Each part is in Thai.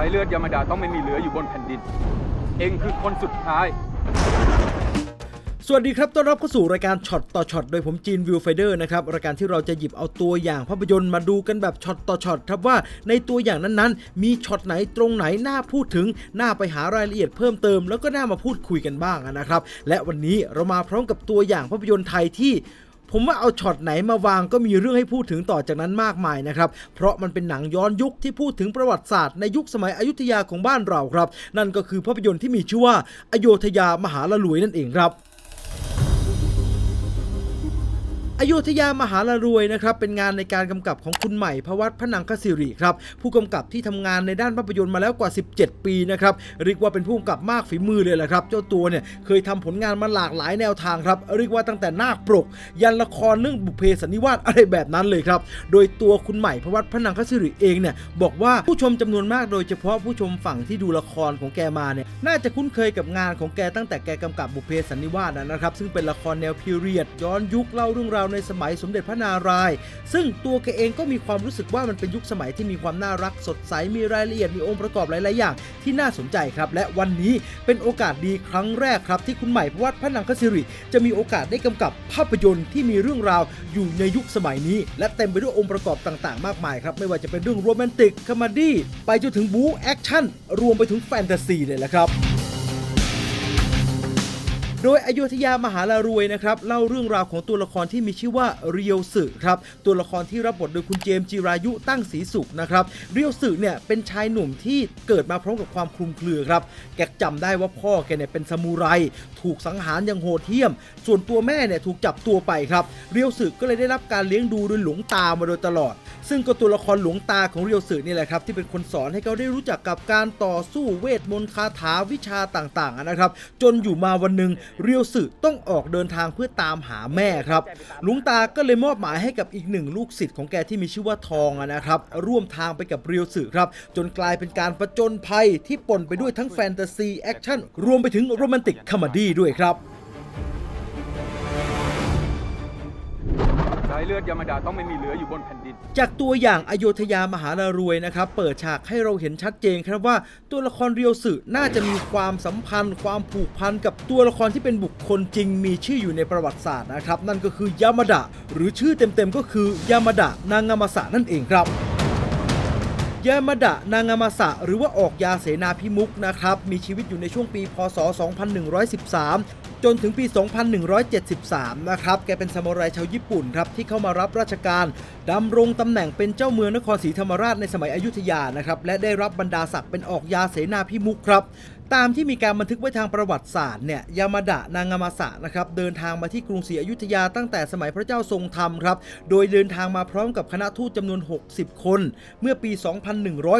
ายเลือดยามาดาต้องไม่มีเหลืออยู่บนแผ่นดิน เองคือคนสุดท้าย สวัสดีครับ ต้อนรับเข้าสู่รายการช็อตต่อช็อตโดยผมจีนวิวไฟเดอร์นะครับ รายการที่เราจะหยิบเอาตัวอย่างภาพยนตร์มาดูกันแบบช็อตต่อช็อตครับว่าในตัวอย่างนั้นๆ มีช็อตไหนตรงไหนน่าพูดถึง น่าไปหารายละเอียดเพิ่มเติม แล้วก็น่ามาพูดคุยกันบ้างนะครับ และวันนี้เรามาพร้อมกับตัวอย่างภาพยนตร์ไทยที่ ผมว่าเอาช็อตไหนมาวางก็มีเรื่องให้พูดถึงต่อจากนั้นมากมายนะครับ เพราะมันเป็นหนังย้อนยุคที่พูดถึงประวัติศาสตร์ในยุคสมัยอยุธยาของบ้านเราครับ นั่นก็คือภาพยนตร์ที่มีชื่อว่าอโยธยามหาละลุยนั่นเองครับ อยุธยามหาละรวยนะครับเป็นงานในการกำกับของคุณใหม่พวัตพนังคศิริครับผู้กำกับที่ทำงานในด้านภาพยนตร์มาแล้วกว่า 17 ปีนะครับเรียกว่าเป็นผู้กำกับมากฝีมือเลยแหละครับ เจ้าตัวเนี่ยเคยทำผลงานมาหลากหลายแนวทางครับเรียกว่าตั้งแต่นาคปรกยันละครเรื่องบุพเพสันนิวาสอะไรแบบนั้นเลยครับโดยตัวคุณใหม่พวัตพนังคศิริเองเนี่ยบอกว่าผู้ชมจำนวนมากโดยเฉพาะผู้ชมฝั่งที่ดูละครของแกมาเนี่ยน่าจะคุ้นเคยกับงานของแกตั้งแต่แกกำกับบุพเพสันนิวาสนะครับซึ่งเป็นละครแนวพีเรียดย้อนยุคเล่าเรื่องราวในสมัยสมเด็จพระนารายณ์ซึ่งตัวแกเองก็มีความรู้สึกว่ามันเป็นยุคสมัยที่มีความน่ารักสดใสมีรายละเอียดมีองค์ประกอบหลาย ๆ อย่าง ที่น่าสนใจครับ และวันนี้เป็นโอกาสดีครั้งแรกครับ ที่คุณใหม่พวัตพระนังคศิริ จะมีโอกาสได้กำกับภาพยนตร์ที่มีเรื่องราวอยู่ในยุคสมัยนี้ และเต็มไปด้วยองค์ประกอบต่าง ๆ มากมายครับไม่ว่าจะเป็นเรื่องโรแมนติกคอมเมดี้ไปจนถึงบู๊แอคชั่นรวมไปถึงแฟนตาซีเลยแหละครับ โดยอโยธยามหาลารวยนะครับเล่าเรื่องราวของตัวละครที่มีชื่อว่าเรียวสึครับตัวละครที่รับบทโดยคุณเจมจิรายุตั้งศรีสุขนะครับเรียวสึเนี่ยเป็นชายหนุ่มที่เกิดมาพร้อมกับความคลุมเครือครับแกจำได้ว่าพ่อแกเนี่ยเป็นซามูไร ถูกสังหารอย่างโหดเหี้ยม ส่วนตัวแม่เนี่ยถูกจับตัวไปครับเรียวสึก็เลยได้รับการเลี้ยงดูโดยหลวงตามาโดยตลอด ซึ่งก็ตัวละครหลวงตาของเรียวสึนี่แหละครับที่เป็นคนสอนให้เขาได้รู้จักกับการต่อสู้เวทมนต์คาถาวิชาต่างๆนะครับ จนอยู่มาวันหนึ่งเรียวสึต้องออกเดินทางเพื่อตามหาแม่ครับลุงตาก็เลยมอบหมายให้กับอีกหนึ่งลูกศิษย์ของแกที่มีชื่อว่าทองนะครับ ร่วมทางไปกับเรียวสึครับ จนกลายเป็นการประจนภัยที่ปนไปด้วยทั้งแฟนตาซีแอคชั่นรวมไปถึงโรแมนติกคอมดี้ด้วยครับายเลือดยามาดาต้องไม่มีเหลืออยู่บนแผ่นดิน จากตัวอย่างอโยธยามหาลารวยนะครับ เปิดฉากให้เราเห็นชัดเจนครับว่าตัวละครเรียวสึน่าจะมีความสัมพันธ์ ความผูกพันกับตัวละครที่เป็นบุคคลจริง มีชื่ออยู่ในประวัติศาสตร์นะครับ นั่นก็คือยามาดะหรือชื่อเต็มๆก็คือยามาดะนางามาสะนั่นเองครับ ยามาดะนางามาสะหรือว่าออกยาเสนาพิมุกนะครับ มีชีวิตอยู่ในช่วงปีพศ 2113 จนถึงปี 2173 นะครับ แกเป็นซามูไรชาวญี่ปุ่นครับ ที่เข้ามารับราชการดำรงตำแหน่งเป็นเจ้าเมืองนครศรีธรรมราชในสมัยอยุธยานะครับ และได้รับบรรดาศักดิ์เป็นออกยาเสนาพิมุกครับ ตามที่มีการบันทึกไว้ทางประวัติศาสตร์เนี่ยยามาดะนางามาสะนะครับเดินทางมาที่กรุงศรีอยุธยาตั้งแต่สมัยพระเจ้าทรงธรรมครับโดยเดินทางมาพร้อมกับคณะทูตจำนวน 60 คน เมื่อปี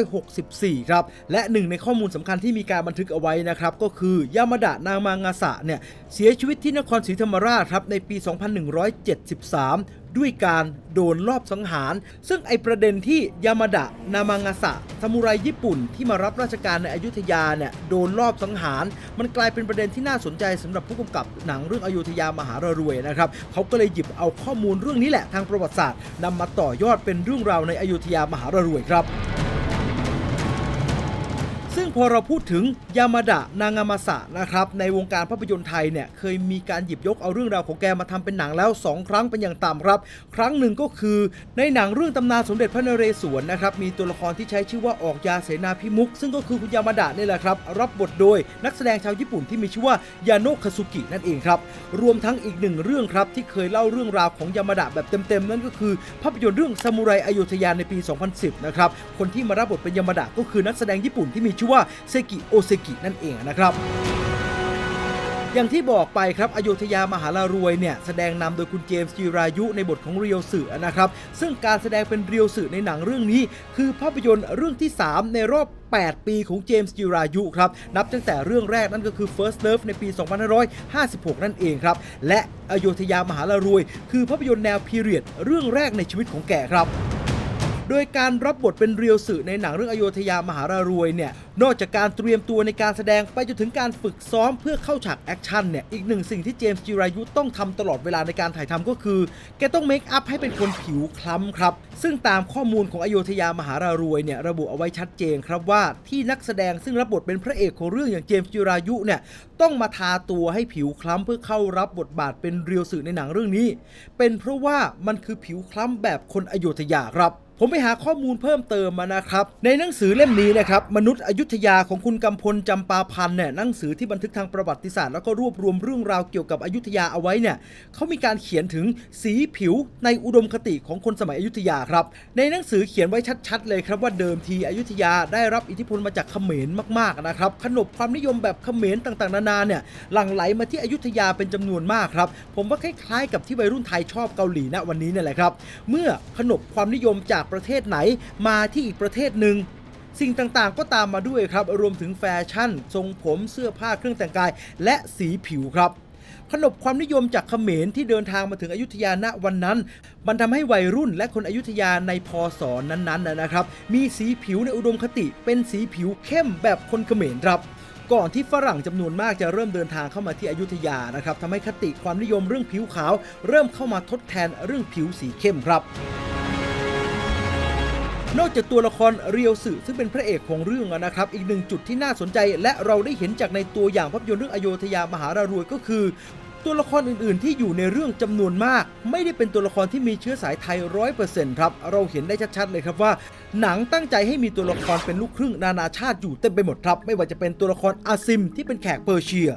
2164 ครับ และหนึ่งในข้อมูลสำคัญที่มีการบันทึกเอาไว้นะครับก็คือยามาดะนางมางาสะเนี่ยเสียชีวิตที่นครศรีธรรมราชครับในปี 2173 ด้วยการโดนรอบสังหาร ซึ่งไอประเด็นที่ยามาดะนามางาสะซามูไรญี่ปุ่นที่มารับราชการในอยุธยาเนี่ยโดนรอบสังหาร มันกลายเป็นประเด็นที่น่าสนใจสำหรับผู้กำกับหนังเรื่องอยุธยามหารรวยนะครับเขาก็เลยหยิบเอาข้อมูลเรื่องนี้แหละทางประวัติศาสตร์นำมาต่อยอดเป็นเรื่องราวในอยุธยามหารรวยครับ ซึ่งพอเราพูดถึงยามาดะนางามาสะนะครับในวงการภาพยนตร์ไทยเนี่ยเคยมีการหยิบยกเอาเรื่องราวของแกมาทำเป็นหนังแล้ว 2 ครั้งเป็นอย่างต่ำครับ ครั้งหนึ่งก็คือในหนังเรื่องตำนานสมเด็จพระนเรศวรนะครับมีตัวละครที่ใช้ชื่อว่าออกยาเสนาพิมุก ซึ่งก็คือคุณยามาดะนี่แหละครับรับบทโดยนักแสดงชาวญี่ปุ่นที่มีชื่อว่ายาโนะคาซุกินั่นเองครับรวมทั้งอีกหนึ่งเรื่องครับที่เคยเล่าเรื่องราวของยามาดะแบบเต็มๆนั่นก็คือ ภาพยนตร์เรื่องซามูไรอโยธยาในปี 2010 นะครับคนที่มารับบทเป็นยามาดะก็คือนักแสดงญี่ปุ่นที่มีชื่อว่าเซกิโอเซกินั่นเองนะครับอย่างที่บอกไปครับอโยธยามหาลารวยเนี่ยแสดงนำโดยคุณเจมส์จิรายุในบทของเรียวสึนะครับ ซึ่งการแสดงเป็นเรียวสึในหนังเรื่องนี้ คือภาพยนตร์เรื่องที่ 3 ในรอบ 8 ปีของเจมส์จิรายุครับ นับตั้งแต่เรื่องแรกนั่นก็คือ First Love ในปี 2556 นั่นเองครับ และอโยธยามหาลารวย คือภาพยนตร์แนวพีเรียดเรื่องแรกในชีวิตของแกครับ โดยการรับบทเป็นเรียวสึในหนังเรื่องอโยธยามหารารวยเนี่ย นอกจากการเตรียมตัวในการแสดงไปจนถึงการฝึกซ้อมเพื่อเข้าฉากแอคชั่นเนี่ย อีกหนึ่งสิ่งที่เจมส์จิรายุต้องทำตลอดเวลาในการถ่ายทำก็คือ แกต้องเมคอัพให้เป็นคนผิวคล้ำครับ ซึ่งตามข้อมูลของอโยธยามหารารวยเนี่ยระบุเอาไว้ชัดเจนครับว่าที่นักแสดงซึ่งรับบทเป็นพระเอกของเรื่องอย่างเจมส์จิรายุเนี่ยต้องมาทาตัวให้ผิวคล้ำเพื่อเข้ารับบทบาทเป็นเรียวสึในหนังเรื่องนี้ เป็นเพราะว่ามันคือผิวคล้ำแบบคนอโยธยาครับ ผมไปหาข้อมูลเพิ่มเติมมานะครับ ในหนังสือเล่มนี้นะครับ มนุษย์อยุธยาของคุณกำพลจำปาพันธ์เนี่ยหนังสือที่บันทึกทางประวัติศาสตร์แล้วก็รวบรวมเรื่องราวเกี่ยวกับอยุธยาเอาไว้เนี่ยเขามีการเขียนถึงสีผิวในอุดมคติของคนสมัยอยุธยาครับ ในหนังสือเขียนไว้ชัด ๆ เลยครับว่าเดิมทีอยุธยาได้รับอิทธิพลมาจากเขมรมากๆนะครับขนบความนิยมแบบเขมรต่างๆนานาเนี่ยหลั่งไหลมาที่อยุธยาเป็นจำนวนมากครับ ผมว่าคล้ายๆ กับที่วัยรุ่นไทยชอบเกาหลีณวันนี้นี่แหละครับ เมื่อขนบความนิยมจากประเทศไหนมาที่อีกประเทศหนึ่งสิ่งต่างๆ ก็ตามมาด้วยครับ รวมถึงแฟชั่น ทรงผมเสื้อผ้าเครื่องแต่งกาย และสีผิวครับ ขนบความนิยมจากเขมรที่เดินทางมาถึงอยุธยาณวันนั้น มันทำให้วัยรุ่นและคนอยุธยาในพศนั้นๆนะนะครับ มีสีผิวในอุดมคติ เป็นสีผิวเข้มแบบคนเขมรครับก่อนที่ฝรั่งจำนวนมากจะเริ่มเดินทางเข้ามาที่อยุธยานะครับทำให้คติความนิยมเรื่องผิวขาว เริ่มเข้ามาทดแทนเรื่องผิวสีเข้มครับ นอกจากตัวละครเรียวสึซึ่งเป็นพระเอกของเรื่องนะครับ อีกหนึ่งจุดที่น่าสนใจ และเราได้เห็นจากในตัวอย่างภาพยนตร์เรื่องอโยธยามหารารวยก็คือ ตัวละครอื่นๆ ที่อยู่ในเรื่องจำนวนมาก ไม่ได้เป็นตัวละครที่มีเชื้อสายไทยร้อยเปอร์เซ็นต์ครับเราเห็นได้ชัดๆเลยครับว่า หนังตั้งใจให้มีตัวละครเป็นลูกครึ่งนานาชาติอยู่เต็มไปหมดครับ ไม่ว่าจะเป็นตัวละครอาซิมที่เป็นแขกเปอร์เซีย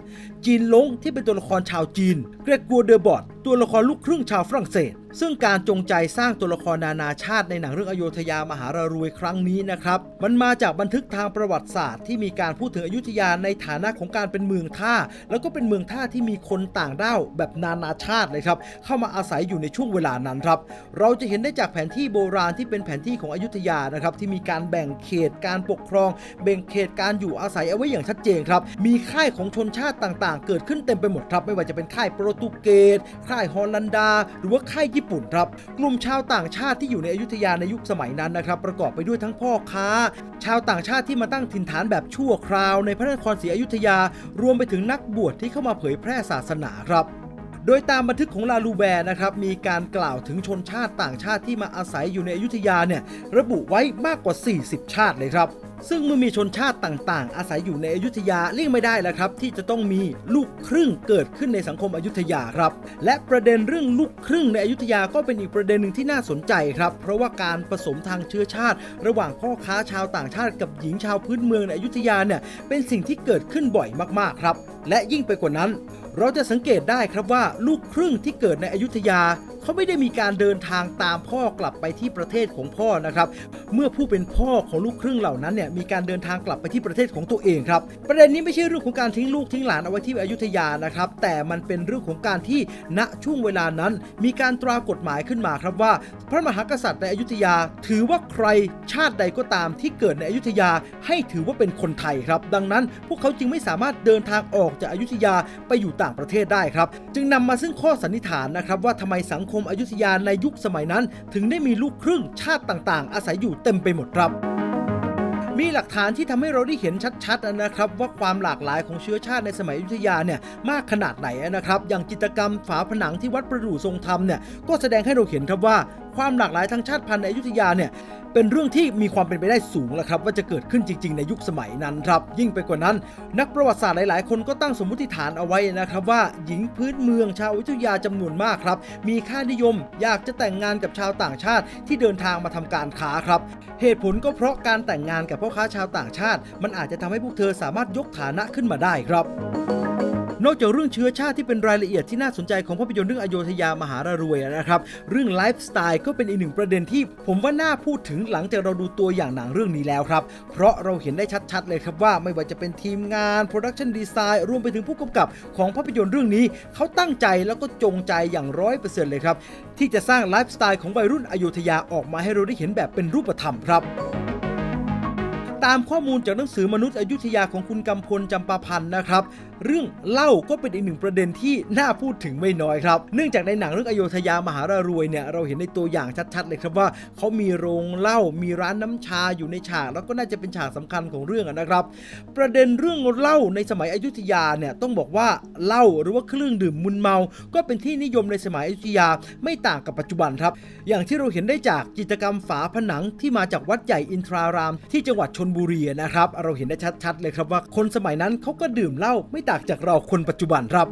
จีนลงที่เป็นตัวละครชาวจีน เกรกัวเดอบอดตัวละครลูกครึ่งชาวฝรั่งเศส ซึ่งการจงใจสร้างตัวละครนานาชาติในหนังเรื่องอโยธยามหารารวยครั้งนี้นะครับ มันมาจากบันทึกทางประวัติศาสตร์ที่มีการพูดถึงอยุธยาในฐานะของการเป็นเมืองท่า แล้วก็เป็นเมืองท่าที่มีคนต่างด้าวแบบนานาชาติเลยครับ เข้ามาอาศัยอยู่ในช่วงเวลานั้นครับ เราจะเห็นได้จากแผนที่โบราณที่เป็นแผนที่ของอยุธยานะครับที่มีการแบ่งเขตการปกครองแบ่งเขตการอยู่อาศัยเอาไว้อย่างชัดเจนครับ มีค่ายของชนชาติต่างๆ เกิดขึ้นเต็มไปหมดครับ ไม่ว่าจะเป็นค่ายโปรตุเกสค่ายฮอลันดา หรือว่าค่ายญี่ปุ่นครับ กลุ่มชาวต่างชาติที่อยู่ในอยุธยาในยุคสมัยนั้นนะครับ ประกอบไปด้วยทั้งพ่อค้า ชาวต่างชาติที่มาตั้งถิ่นฐานแบบชั่วคราว ในพระนครศรีอยุธยา รวมไปถึงนักบวชที่เข้ามาเผยแพร่ศาสนาครับโดยตามบันทึกของลาลูแวร์นะครับมีการกล่าวถึงชนชาติต่างชาติที่มาอาศัยอยู่ในอยุธยาเนี่ยระบุไว้มากกว่า 40 ชาติเลยครับ ซึ่งเมื่อมีชนชาติต่างๆ อาศัยอยู่ในอยุธยาเลี่ยงไม่ได้แล้วครับ ที่จะต้องมีลูกครึ่งเกิดขึ้นในสังคมอยุธยาครับ และประเด็นเรื่องลูกครึ่งในอยุธยาก็เป็นอีกประเด็นหนึ่งที่น่าสนใจครับ เพราะว่าการผสมทางเชื้อชาติ ระหว่างพ่อค้าชาวต่างชาติกับหญิงชาวพื้นเมืองในอยุธยาเนี่ยเป็นสิ่งที่เกิดขึ้นบ่อยมากๆครับ และยิ่งไปกว่านั้น เราจะสังเกตได้ครับว่าลูกครึ่งที่เกิดในอยุธยา เขาไม่ได้มีการเดินทางตามพ่อกลับไปที่ประเทศของพ่อนะครับ เมื่อผู้เป็นพ่อของลูกครึ่งเหล่านั้นเนี่ยมีการเดินทางกลับไปที่ประเทศของตัวเองครับ ประเด็นนี้ไม่ใช่เรื่องของการทิ้งลูกทิ้งหลานเอาไว้ที่อยุธยานะครับ แต่มันเป็นเรื่องของการที่ณช่วงเวลานั้น มีการตรากฎหมายขึ้นมาครับว่า พระมหากษัตริย์ในอยุธยา ถือว่าใครชาติใดก็ตามที่เกิดในอยุธยาให้ถือว่าเป็นคนไทยครับ ดังนั้นพวกเขาจึงไม่สามารถเดินทางออกจากอยุธยาไปอยู่ต่างประเทศได้ครับ จึงนำมาซึ่งข้อสันนิษฐานนะครับว่าทำไมสังคมอยุธยาในยุคสมัยนั้น ถึงได้มีลูกครึ่งชาติต่างๆ อาศัยอยู่เต็มไปหมดครับ มีหลักฐานที่ทำให้เราได้เห็นชัดๆนะครับ ว่าความหลากหลายของเชื้อชาติในสมัยอยุธยาเนี่ยมากขนาดไหนนะครับ อย่างจิตรกรรมฝาผนังที่วัดประดู่ทรงธรรมเนี่ยก็แสดงให้เราเห็นครับว่า ความหลากหลายทางชาติพันธุ์ในอยุธยาเนี่ยเป็นเรื่องที่มีความเป็นไปได้สูงแล้วครับ ว่าจะเกิดขึ้นจริง ๆ ในยุคสมัยนั้นครับ ยิ่งไปกว่านั้น นักประวัติศาสตร์หลาย ๆ คนก็ตั้งสมมติฐานเอาไว้นะครับ ว่าหญิงพื้นเมืองชาวอยุธยาจำนวนมากครับ มีค่านิยมอยากจะแต่งงานกับชาวต่างชาติที่เดินทางมาทำการค้าครับ เหตุผลก็เพราะการแต่งงานกับพ่อค้าชาวต่างชาติ มันอาจจะทำให้พวกเธอสามารถยกฐานะขึ้นมาได้ครับ นอกจากเรื่องเชื้อชาติที่เป็นรายละเอียดที่น่าสนใจของภาพยนตร์เรื่องอโยธยามหารารวยนะครับ เรื่องไลฟ์สไตล์ก็เป็นอีกหนึ่งประเด็นที่ ผมว่าน่าพูดถึงหลังจากเราดูตัวอย่างหนังเรื่องนี้แล้วครับ เพราะเราเห็นได้ชัดๆเลยครับว่าไม่ว่าจะเป็นทีมงานโปรดักชันดีไซน์รวมไปถึงผู้กำกับของภาพยนตร์เรื่องนี้ เขาตั้งใจแล้วก็จงใจอย่างร้อยเปอร์เซ็นต์เลยครับ ที่จะสร้างไลฟ์สไตล์ของวัยรุ่นอโยธยาออกมาให้เราได้เห็นแบบเป็นรูปธรรมครับตามข้อมูลจากหนังสือมนุษย์อยุธยาของคุณกำพลจำปาพันธ์นะครับ เรื่องเหล้าก็เป็นอีกหนึ่งประเด็นที่น่าพูดถึงไม่น้อยครับ เนื่องจากในหนังเรื่องอโยธยามหารารวยเนี่ยเราเห็นในตัวอย่างชัดๆเลยครับว่าเขามีโรงเหล้ามีร้านน้ำชาอยู่ในฉาก แล้วก็น่าจะเป็นฉากสำคัญของเรื่องนะครับ ประเด็นเรื่องเหล้าในสมัยอยุธยาเนี่ยต้องบอกว่าเหล้าหรือว่าเครื่องดื่มมึนเมา ก็เป็นที่นิยมในสมัยอยุธยาไม่ต่างกับปัจจุบันครับ อย่างที่เราเห็นได้จากจิตรกรรมฝาผนังที่มาจากวัดใหญ่อินทราราม ที่จังหวัดชนบุรีนะครับ เราเห็นได้ชัดๆเลยครับว่าคนสมัยนั้นเขาก็ดื่มเหล้าไม่ต่างจากเราคนปัจจุบันครับ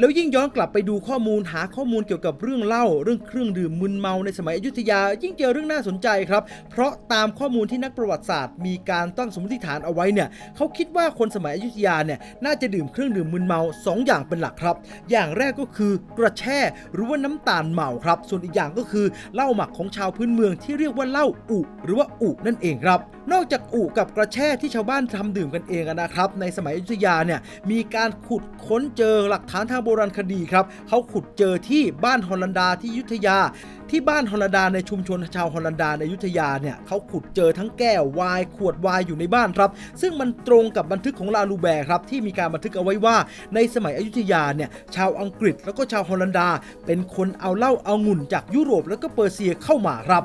แล้วยิ่งย้อนกลับไปดูข้อมูลหาข้อมูลเกี่ยวกับเรื่องเล้าเรื่องเครื่องดื่มมึนเมาในสมัยอยุธยา ยิ่งเจอเรื่องน่าสนใจครับ เพราะตามข้อมูลที่นักประวัติศาสตร์ มีการตั้งสมมติฐานเอาไว้เนี่ยเขาคิดว่าคนสมัยอยุธยาเนี่ยน่าจะดื่มเครื่องดื่มมึนเมาสองอย่างเป็นหลักครับ อย่างแรกก็คือกระแช่หรือว่าน้ำตาลเมาครับ ส่วนอีกอย่างก็คือเหล้าหมักของชาวพื้นเมืองที่เรียกว่าเหล้าอุหรือว่าอุนั่นเองครับนอกจากอุกับกระแช่ที่ชาวบ้านทำดื่มกันเองนะครับในสมัยอยุธยาเนี่ยมีการขุดค้นเจอหลักฐานทางโบราณคดีครับเขาขุดเจอที่บ้านฮอลันดาที่ยุทธยา ที่บ้านฮอลันดาในชุมชนชาวฮอลันดาในยุทธยาเนี่ยเขาขุดเจอทั้งแก้ววายขวดวายอยู่ในบ้านครับ ซึ่งมันตรงกับบันทึกของลาลูแบร์ครับที่มีการบันทึกเอาไว้ว่า ในสมัยอยุธยาเนี่ยชาวอังกฤษแล้วก็ชาวฮอลันดา เป็นคนเอาเหล้าเอางุ่นจากยุโรปแล้วก็เปอร์เซียเข้ามาครับ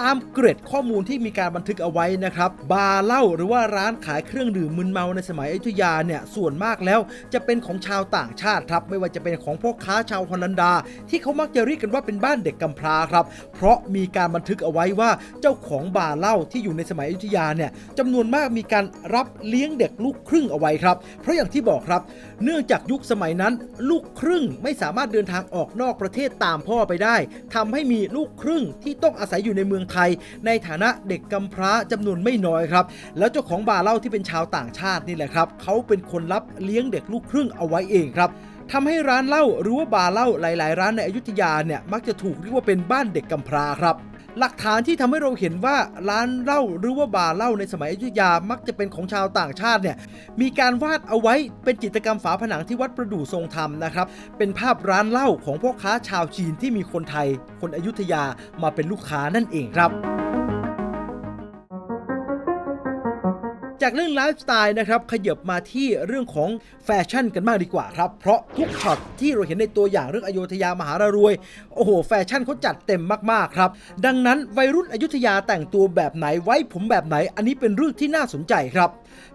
ตามเกร็ดข้อมูลที่มีการบันทึกเอาไว้นะครับ บาร์เหล้าหรือว่าร้านขายเครื่องดื่มมึนเมาในสมัยอยุธยาเนี่ยส่วนมากแล้วจะเป็นของชาวต่างชาติครับ ไม่ว่าจะเป็นของพ่อค้าชาวฮอลันดา ที่เขามักจะเรียกกันว่าเป็นบ้านเด็กกำพร้าครับ เพราะมีการบันทึกเอาไว้ว่าเจ้าของบาร์เหล้าที่อยู่ในสมัยอยุธยาเนี่ยจำนวนมากมีการรับเลี้ยงเด็กลูกครึ่งเอาไว้ครับ เพราะอย่างที่บอกครับ เนื่องจากยุคสมัยนั้น ลูกครึ่งไม่สามารถเดินทางออกนอกประเทศตามพ่อไปได้ทำให้มีลูกครึ่งที่ต้องอาศัยอยู่ในเมืองไทย ในฐานะเด็กกำพร้าจำนวนไม่น้อยครับ แล้วเจ้าของบาร์เล่าที่เป็นชาวต่างชาตินี่แหละครับเขาเป็นคนรับเลี้ยงเด็กลูกครึ่งเอาไว้เองครับทำให้ร้านเหล้าหรือว่าบาร์เหล้าหลาย ๆ ร้านในอยุธยาเนี่ยมักจะถูกเรียกว่าเป็นบ้านเด็กกำพร้าครับ หลักฐานที่ทำให้เราเห็นว่าร้านเหล้าหรือว่าบาร์เหล้าในสมัยอยุธยามักจะเป็นของชาวต่างชาติเนี่ยมีการวาดเอาไว้เป็นจิตรกรรมฝาผนังที่วัดประดู่ทรงธรรมนะครับ เป็นภาพร้านเหล้าของพ่อค้าชาวจีนที่มีคนไทย คนอยุธยามาเป็นลูกค้านั่นเองครับ จากเรื่องไลฟ์สไตล์นะครับขยับมาที่เรื่องของแฟชั่นกันมากดีกว่าครับเพราะทุกช็อตที่เราเห็นในตัวอย่างเรื่องอโยธยามหารารวย โอ้โห แฟชั่นเขาจัดเต็มมากๆครับ ดังนั้นวัยรุ่นอยุธยาแต่งตัวแบบไหนไว้ผมแบบไหน อันนี้เป็นเรื่องที่น่าสนใจครับ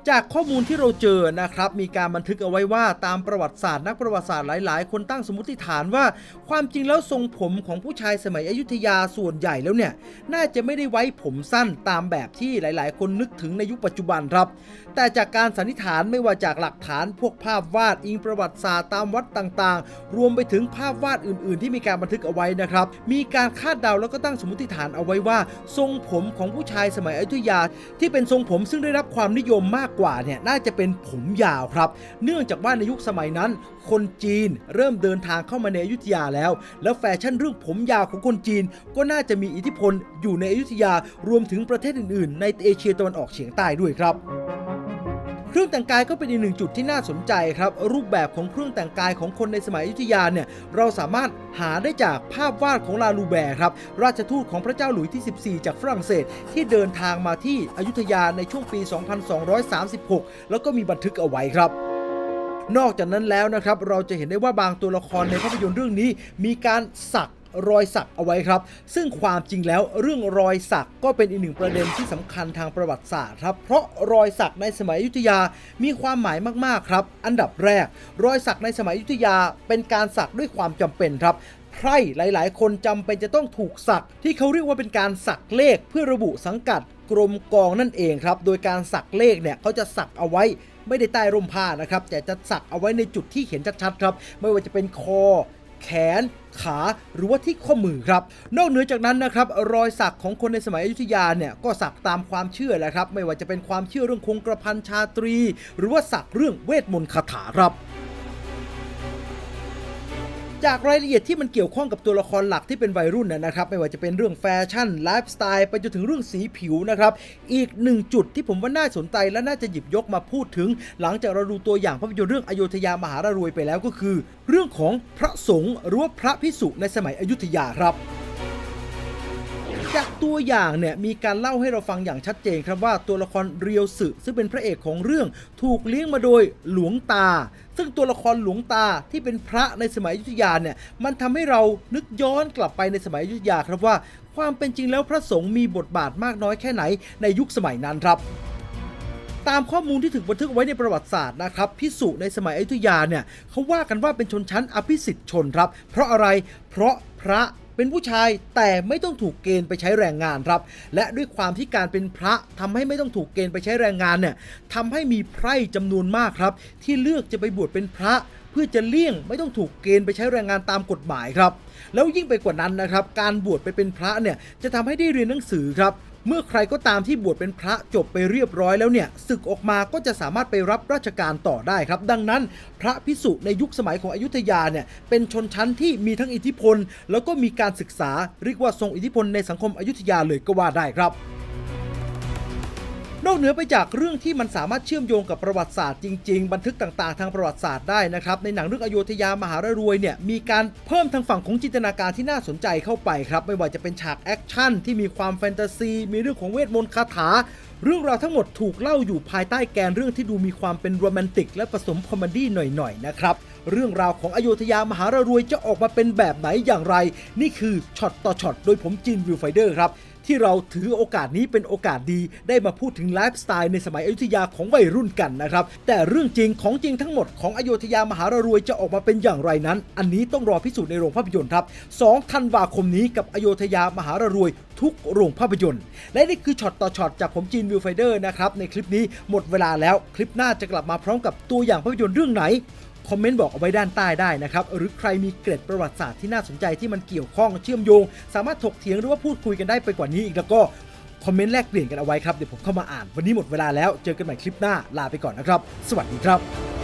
จากข้อมูลที่เราเจอนะครับ มีการบันทึกเอาไว้ว่าตามประวัติศาสตร์นักประวัติศาสตร์หลาย ๆ คนตั้งสมมติฐานว่า ความจริงแล้วทรงผมของผู้ชายสมัยอยุธยาส่วนใหญ่แล้วเนี่ยน่าจะไม่ได้ไว้ผมสั้นตามแบบที่หลาย ๆ คนนึกถึงในยุคปัจจุบันครับ แต่จากการสันนิษฐานไม่ว่าจากหลักฐานพวกภาพวาดอิงประวัติศาสตร์ตามวัดต่างๆ รวมไปถึงภาพวาดอื่น ๆ ที่มีการบันทึกเอาไว้นะครับ มีการคาดเดาแล้วก็ตั้งสมมติฐานเอาไว้ว่า ทรงผมของผู้ชายสมัยอยุธยา ที่เป็นทรงผมซึ่งได้รับความนิยมมากกว่าเนี่ยน่าจะเป็นผมยาวครับ เนื่องจากว่าในยุคสมัยนั้น คนจีนเริ่มเดินทางเข้ามาในอยุธยาแล้ว แล้วแฟชั่นเรื่องผมยาวของคนจีน ก็น่าจะมีอิทธิพลอยู่ในอยุธยารวมถึงประเทศอื่น ๆ ในเอเชียตะวันออกเฉียงใต้ด้วยครับ เครื่องแต่งกายก็เป็นอีกหนึ่งจุดที่น่าสนใจครับ รูปแบบของเครื่องแต่งกายของคนในสมัยอยุธยาเนี่ยเราสามารถหาได้จากภาพวาดของลาลูแบร์ครับ ราชทูตของพระเจ้าหลุยส์ที่ 14 จากฝรั่งเศสที่เดินทางมาที่อยุธยาในช่วงปี 2236 แล้วก็มีบันทึกเอาไว้ครับนอกจากนั้นแล้วนะครับ เราจะเห็นได้ว่าบางตัวละครในภาพยนตร์เรื่องนี้ มีการสัก รอยสักเอาไว้ครับ ซึ่งความจริงแล้วเรื่องรอยสักก็เป็นอีกหนึ่งประเด็นที่สำคัญทางประวัติศาสตร์ครับเพราะรอยสักในสมัยอยุธยามีความหมายมากๆครับ อันดับแรก รอยสักในสมัยอยุธยาเป็นการสักด้วยความจำเป็นครับไพร่หลาย ๆ คนจำเป็นจะต้องถูกสัก ที่เขาเรียกว่าเป็นการสักเลขเพื่อระบุสังกัดกรมกองนั่นเองครับ โดยการสักเลขเนี่ยเขาจะสักเอาไว้ไม่ได้ใต้ร่มผ้านะครับ แต่จะสักเอาไว้ในจุดที่เห็นชัดๆครับ ไม่ว่าจะเป็นคอ แขน ขาหรือว่าที่ข้อมือครับ นอกเหนือจากนั้นนะครับรอยสักของคนในสมัยอยุธยาเนี่ยก็สักตามความเชื่อแหละครับ ไม่ว่าจะเป็นความเชื่อเรื่องคงกระพันชาตรี หรือว่าสักเรื่องเวทมนต์คาถาครับ จากรายละเอียดที่มันเกี่ยวข้องกับตัวละครหลักที่เป็นวัยรุ่นนะนะครับไม่ว่าจะเป็นเรื่องแฟชั่นไลฟ์สไตล์ไปจนถึงเรื่องสีผิวนะครับอีกหนึ่งจุดที่ผมว่าน่าสนใจและน่าจะหยิบยกมาพูดถึง หลังจากเราดูตัวอย่างภาพยนตร์เรื่องอโยธยามหารารวยไปแล้วก็คือ เรื่องของพระสงฆ์หรือว่าพระพิสุในสมัยอยุธยาครับ จากตัวอย่างเนี่ยมีการเล่าให้เราฟังอย่างชัดเจนครับว่าตัวละครเรียวสึซึ่งเป็นพระเอกของเรื่องถูกเลี้ยงมาโดยหลวงตา ซึ่งตัวละครหลวงตาที่เป็นพระในสมัยอยุธยาเนี่ยมันทำให้เรานึกย้อนกลับไปในสมัยอยุธยาครับว่า ความเป็นจริงแล้วพระสงฆ์มีบทบาทมากน้อยแค่ไหนในยุคสมัยนั้นครับตามข้อมูลที่ถูกบันทึกไว้ในประวัติศาสตร์นะครับพิสุในสมัยอยุธยาเนี่ยเขาว่ากันว่าเป็นชนชั้นอภิสิทธิ์ชนครับ เพราะอะไรเพราะพระ เป็นผู้ชายแต่ไม่ต้องถูกเกณฑ์ไปใช้แรงงานครับ และด้วยความที่การเป็นพระทำให้ไม่ต้องถูกเกณฑ์ไปใช้แรงงานเนี่ยทำให้มีไพร่จำนวนมากครับ ที่เลือกจะไปบวชเป็นพระเพื่อจะเลี่ยงไม่ต้องถูกเกณฑ์ไปใช้แรงงานตามกฎหมายครับ แล้วยิ่งไปกว่านั้นนะครับ การบวชไปเป็นพระเนี่ยจะทำให้ได้เรียนหนังสือครับ เมื่อใครก็ตามที่บวชเป็นพระจบไปเรียบร้อยแล้วเนี่ยศึกออกมาก็จะสามารถไปรับราชการต่อได้ครับ ดังนั้น พระพิสุในยุคสมัยของอยุธยาเนี่ยเป็นชนชั้นที่มีทั้งอิทธิพล แล้วก็มีการศึกษาเรียกว่าทรงอิทธิพลในสังคมอยุธยาเลยก็ว่าได้ครับ นอกเหนือไปจากเรื่องที่มันสามารถเชื่อมโยงกับประวัติศาสตร์จริง ๆ บันทึกต่างๆ ทางประวัติศาสตร์ได้นะครับในหนังเรื่องอโยธยามหารรวยเนี่ยมีการเพิ่มทางฝั่งของจินตนาการที่น่าสนใจเข้าไปครับไม่ว่าจะเป็นฉากแอคชั่นที่มีความแฟนตาซี มีเรื่องของเวทมนต์คาถาเรื่องราวทั้งหมดถูกเล่าอยู่ภายใต้แกนเรื่องที่ดูมีความเป็นโรแมนติก และผสมคอมเมดี้หน่อยๆนะครับเรื่องราวของอโยธยามหารรวยจะออกมาเป็นแบบไหนอย่างไร นี่คือช็อตต่อช็อตโดยผมจินวิวไฟเดอร์ครับ ที่เราถือโอกาสนี้เป็นโอกาสดี ได้มาพูดถึงไลฟ์สไตล์ในสมัยอยุธยาของวัยรุ่นกันนะครับ แต่เรื่องจริงของจริงทั้งหมดของอโยธยามหารรวยจะออกมาเป็นอย่างไรนั้น อันนี้ต้องรอพิสูจน์ในโรงภาพยนตร์ครับ2ธันวาคมนี้กับอโยธยามหารรวยทุกโรงภาพยนตร์ และนี่คือช็อตต่อช็อตจากผมจีนวิวไฟเดอร์นะครับในคลิปนี้หมดเวลาแล้วคลิปหน้าจะกลับมาพร้อมกับตัวอย่างภาพยนตร์เรื่องไหน คอมเมนต์บอกเอาไว้ด้านใต้ได้นะครับ หรือใครมีเกร็ดประวัติศาสตร์ที่น่าสนใจที่มันเกี่ยวข้องเชื่อมโยง สามารถถกเถียงหรือว่าพูดคุยกันได้ไปกว่านี้อีกแล้วก็คอมเมนต์แลกเปลี่ยนกันเอาไว้ครับ เดี๋ยวผมเข้ามาอ่าน วันนี้หมดเวลาแล้ว เจอกันใหม่คลิปหน้า ลาไปก่อนนะครับ สวัสดีครับ